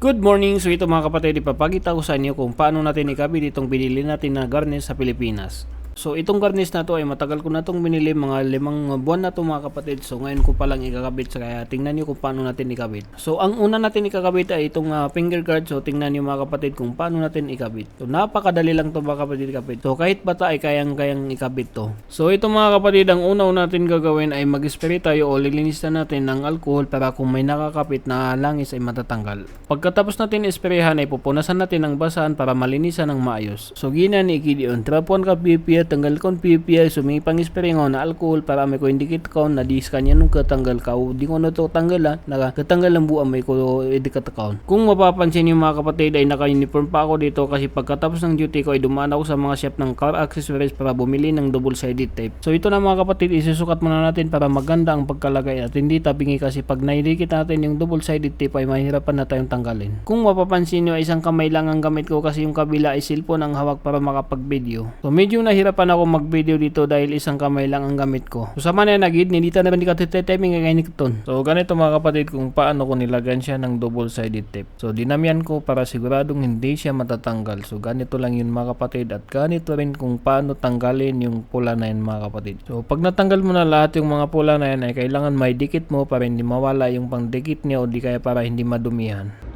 Good morning! So ito mga kapatid, ipapakita ko sa inyo kung paano natin ikabit itong binili natin na garnish sa Pilipinas. So itong garnish na to ay matagal ko na itong binili, mga limang buwan na to mga kapatid. So ngayon ko pa lang ikakabit, so kaya tingnan nyo kung paano natin ikabit. So ang una natin ikakabit ay itong ah, finger guard. So tingnan nyo mga kapatid kung paano natin ikabit. So napakadali lang to mga kapatid ikabit. So kahit bata ay kayang-kayang ikabit to. So ito mga kapatid, ang una natin gagawin ay mag-spray tayo o lilinis na natin ng alcohol para kung may nakakapit na langis ay matatanggal. Pagkatapos natin isprehan ay pupunasan natin ng basahan para malinisan ng maayos. So gina ni Gideon, trapon ka PPI, tanggal kon PPI, sumipang spray ngo na alcohol para may ko indicate ko na di kanya nung katanggal ka o di ko na to tanggalan, na katanggal ang buwan may ko indicate account. Kung mapapansin niyo mga kapatid ay naka-uniform pa ako dito kasi pagkatapos ng duty ko ay dumaan ako sa mga shop ng car accessories para bumili ng double-sided tape. So ito na mga kapatid, isusukat muna natin para maganda ang pagkalagay at hindi tabingi kasi pag naidikit natin yung double-sided tape ay mahirapan na tayong tanggalin. Kung mapapansin nyo, isang kamay lang ang gamit ko kasi yung kabila ay cellphone ang hawak para makapag-video. So medyo nahirapan ako mag-video dito dahil isang kamay lang ang gamit ko. So sa manay nagid, nilita na ba ni katiteteping nga ni ton. So ganito mga kapatid kung paano ko nilagyan siya ng double-sided tape. So dinamian ko para siguradong hindi siya matatanggal. So ganito lang yun mga kapatid at ganito rin kung paano tanggalin yung pula na yun mga kapatid. So pag natanggal mo na lahat yung mga pula na yan ay kailangan may dikit mo para hindi mawala yung pangdikit niya o di kaya para hindi madumihan.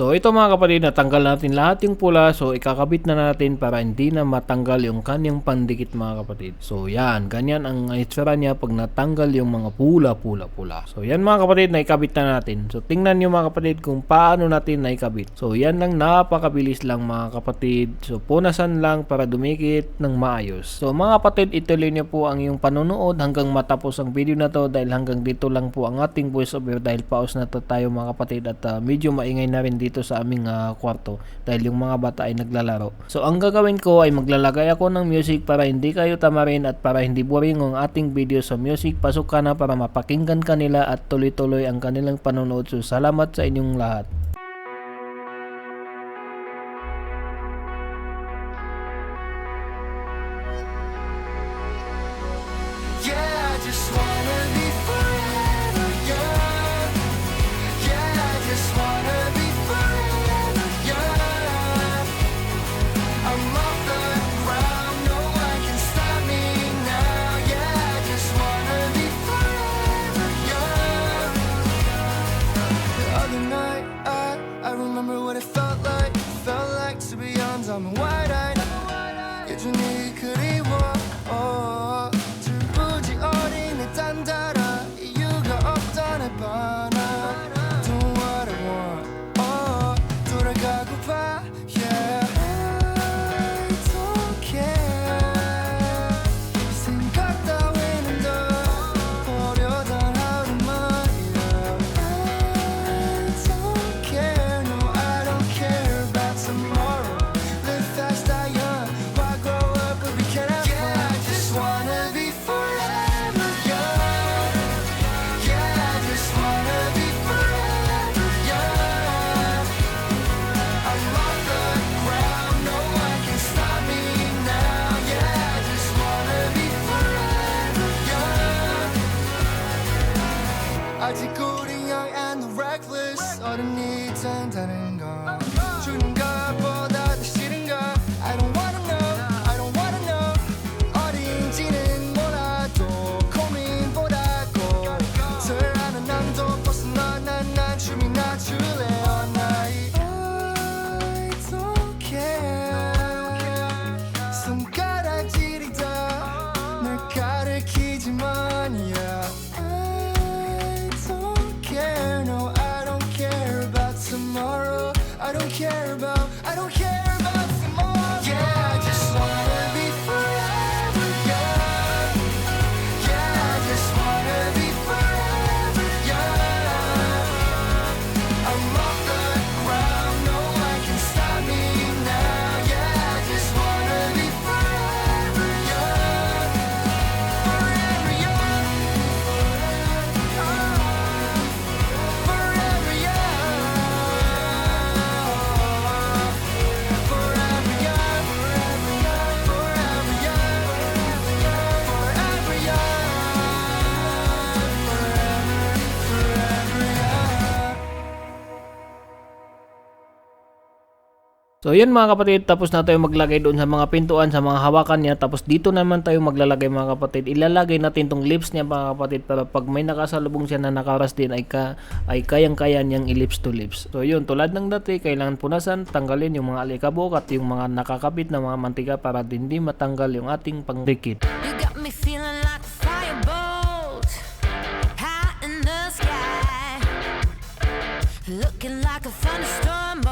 So ito mga kapatid, natanggal natin lahat yung pula. So ikakabit na natin para hindi na matanggal yung kanyang pandikit mga kapatid. So yan, ganyan ang itsura niya pag natanggal yung mga pula, pula, pula. So yan mga kapatid, naikabit na natin. So tingnan nyo mga kapatid kung paano natin naikabit. So yan lang, napakabilis lang mga kapatid. So punasan lang para dumikit ng maayos. So mga kapatid, ituloy nyo po ang yung panonood hanggang matapos ang video na to dahil hanggang dito lang po ang ating voice over dahil paus na to tayo mga kapatid at ah, medyo maingay na rin dito sa aming ah, kwarto dahil yung mga bata ay naglalaro. So ang gagawin ko ay maglalagay ako ng music para hindi kayo tamarin at para hindi boring ang ating video sa music. Pasok ka na para mapakinggan kanila at tuloy-tuloy ang kanilang panonood. So salamat sa inyong lahat. Yeah, I just wanna be I'm wide-eyed. 여전히 그리워. 어, 들부지 어린 내 딴따라. 이유가 내 바나 Do what I want 어, 돌아가고파 서른 이 잔다는 거. So yun mga kapatid, tapos na tayo maglagay doon sa mga pintuan, sa mga hawakan niya. Tapos dito naman tayo maglalagay mga kapatid. Ilalagay natin tong lips niya mga kapatid para pag may nakasalubong siya na nakaras din ay, ka, ay kayang-kaya niyang i-lips to lips. So yun, tulad ng dati, kailangan punasan, tanggalin yung mga alikabok at yung mga nakakapit na mga mantika para hindi matanggal yung ating pangdikit. You got me feeling like firebolt high in the sky, looking like a thunderstorm.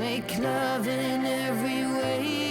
Make love in every way.